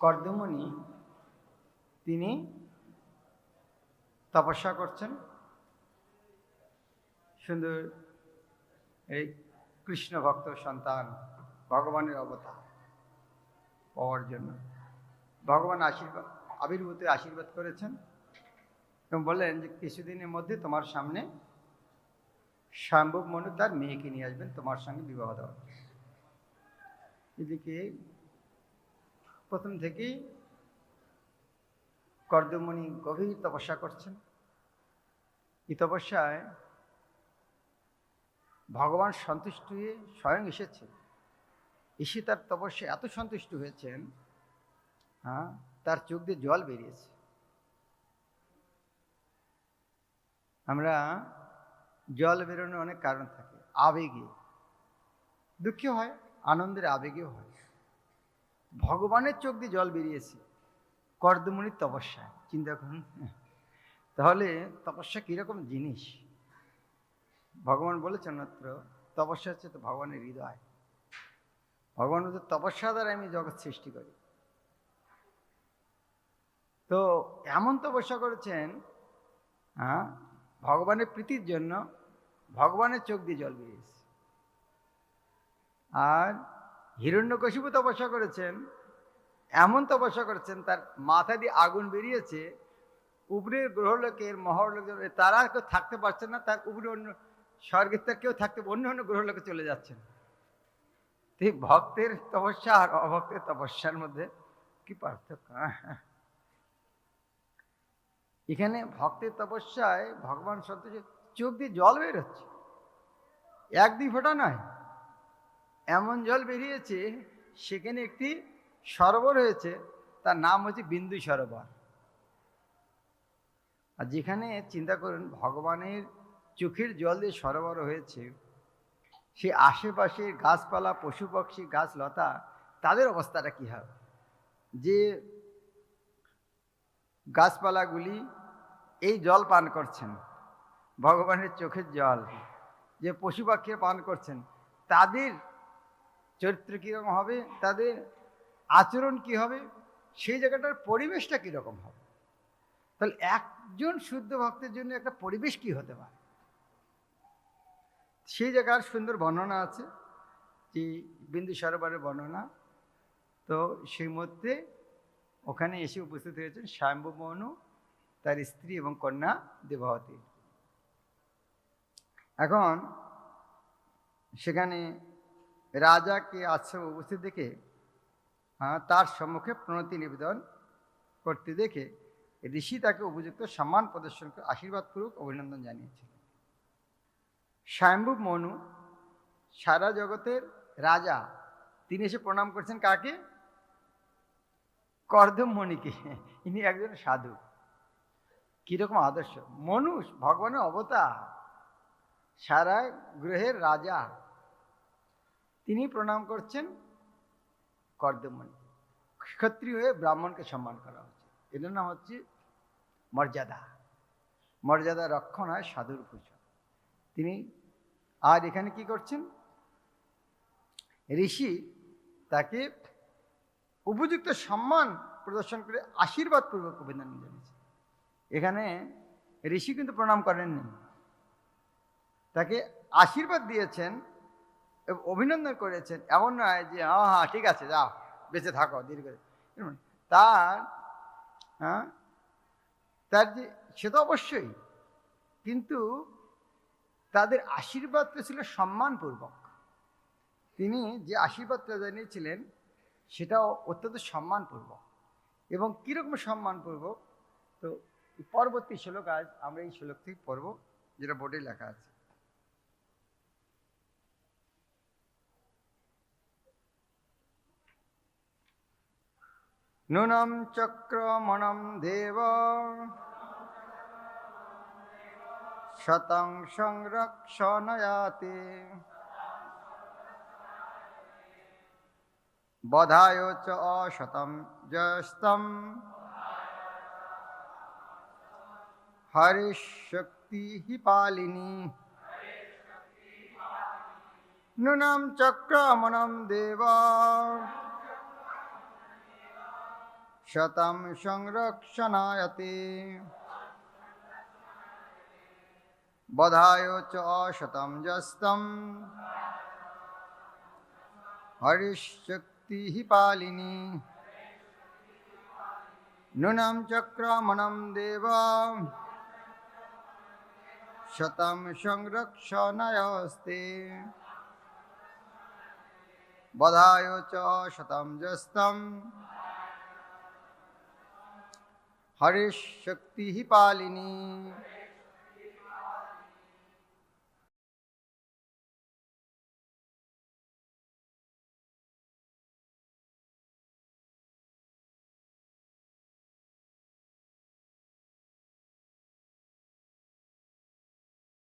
কর্দমণি তিনি তপস্যা করছেন। সুন্দর এই কৃষ্ণ ভক্ত সন্তান ভগবানের অবতার পাওয়ার জন্য। ভগবান আশীর্বাদ, আবির্ভূত আশীর্বাদ করেছেন এবং বললেন যে কিছুদিনের মধ্যে তোমার সামনে স্বয়ম্ভব মনু তার মেয়েকে নিয়ে আসবেন, তোমার সঙ্গে বিবাহ দেওয়ার এদিকে প্রথম থেকেই কর্দমণি গভীর তপস্যা করছেন। এই তপস্যায় ভগবান সন্তুষ্ট হয়ে স্বয়ং এসেছে। এসে তার তপস্যা এত সন্তুষ্ট হয়েছেন হ্যাঁ তার চোখ দিয়ে জল বেরিয়েছে। আমরা জল বেরোনোর অনেক কারণ থাকে, আবেগে। দুঃখে হয়, আনন্দের আবেগেও হয়। ভগবানের চোখ দিয়ে জল বেরিয়েছে। কর্দমণির তপস্যা চিন্তা করুন তাহলে তপস্যা কীরকম জিনিস? ভগবান বলেছেন মাত্র, তপস্যা হচ্ছে তো ভগবানের হৃদয়। ভগবান বলছে, তপস্যা দ্বারা আমি জগৎ সৃষ্টি করি। তো এমন তপস্যা করেছেন হ্যাঁ ভগবানের প্রীতির জন্য ভগবানের চোখ দিয়ে জল বেরিয়েছে। আর হিরণ্যকশিপু তপস্যা করেছেন, এমন তপস্যা করেছেন, তার মাথা দিয়ে আগুন বেরিয়েছে উপরের গ্রহলোকের মহালোক তারা কেউ থাকতে পারছে না, তার উপরে অন্য স্বর্গের তার কেউ থাকতে, অন্য অন্য গ্রহলোকে চলে যাচ্ছেন। এই ভক্তের তপস্যা আর অভক্তের তপস্যার মধ্যে কি পার্থক্য। এখানে ভক্তের তপস্যায় ভগবান সন্তোষ চোখ দিয়ে জল বের হচ্ছে এক দুই ফোঁটা নয়। এমন জল বেরিয়েছে, সেখানে একটি সরোবর হয়েছে, তার নাম হচ্ছে বিন্দু সরোবর। আর যেখানে চিন্তা করুন, ভগবানের চোখের জল দিয়ে সরোবর হয়েছে, সে আশেপাশের গাছপালা, পশু পক্ষী গাছ লতা তাদের অবস্থাটা কী হবে? যে গাছপালাগুলি এই জল পান করছেন, ভগবানের চোখের জল, যে পশু পাখিরা পান করছেন, তাদের চরিত্র কীরকম হবে, তাদের আচরণ কি হবে, সেই জায়গাটার পরিবেশটা কীরকম হবে? তাহলে একজন শুদ্ধ ভক্তের জন্য একটা পরিবেশ কি হতে পারে? সেই জায়গার সুন্দর বর্ণনা আছে, যে বিন্দু সরোবরের বর্ণনা। তো সেই মধ্যে ওখানে এসে উপস্থিত হয়েছেন স্বয়ম্ভু তার স্ত্রী এবং কন্যা দেবাবতী এখন সেখানে রাজাকে আশ্রম উপস্থিত দেখে আহ, তার সম্মুখে প্রণতি নিবেদন করতে দেখে ঋষি তাকে উপযুক্ত সম্মান প্রদর্শন করে আশীর্বাদপূর্বক অভিনন্দন জানিয়েছিলেন। স্বয়ম্ভু মনু সারা জগতের রাজা তিনি এসে প্রণাম করছেন কাকে? কর্দমণিকে ইনি একজন সাধু। কীরকম আদর্শ। মনুষ ভগবানের অবতার সারা গ্রহের রাজা। তিনি প্রণাম করছেন কর্দমণি। ক্ষত্রিয় হয়ে ব্রাহ্মণকে সম্মান করা হচ্ছে। এটার নাম হচ্ছে মর্যাদা। মর্যাদা রক্ষণ হয় সাধুর পুজো। তিনি আর এখানে কি করছেন? ঋষি তাকে উপযুক্ত সম্মান প্রদর্শন করে আশীর্বাদ পূর্বক অভিনন্দন জানিয়েছে। এখানে ঋষি কিন্তু প্রণাম করেননি। তাকে আশীর্বাদ দিয়েছেন অভিনন্দন করেছেন। এমন নয় যে হ্যাঁ হ্যাঁ ঠিক আছে, যাও, বেঁচে থাকো দীর্ঘ তার হ্যাঁ তার যে, সে তো অবশ্যই, কিন্তু তাদের আশীর্বাদটা ছিল সম্মানপূর্বক। তিনি যে আশীর্বাদটা জানিয়েছিলেন, সেটাও অত্যন্ত সম্মানপূর্বক। এবং কীরকম সম্মানপূর্বক? তো, পরবর্তী শ্লোক আজ আমরা এই শ্লোক থেকে পড়ব, যেটা বোর্ডে লেখা আছে। নূনম চক্রমণম দেব। শতং সংরক্ষণয়াতে বধায় চ অশতম জস্তম হরিশক্তি হি পালিনী। নূনম চক্রমণম দেব। শতম সংরক্ষণায়তে বধায় চ অশতম জস্তম হরিশক্তি পালিনী নূনম চক্রমণম দেব শতম সংরক্ষণয়স্তে বধায় চ শতম জস্তম हरिशक्तिः पालिनी।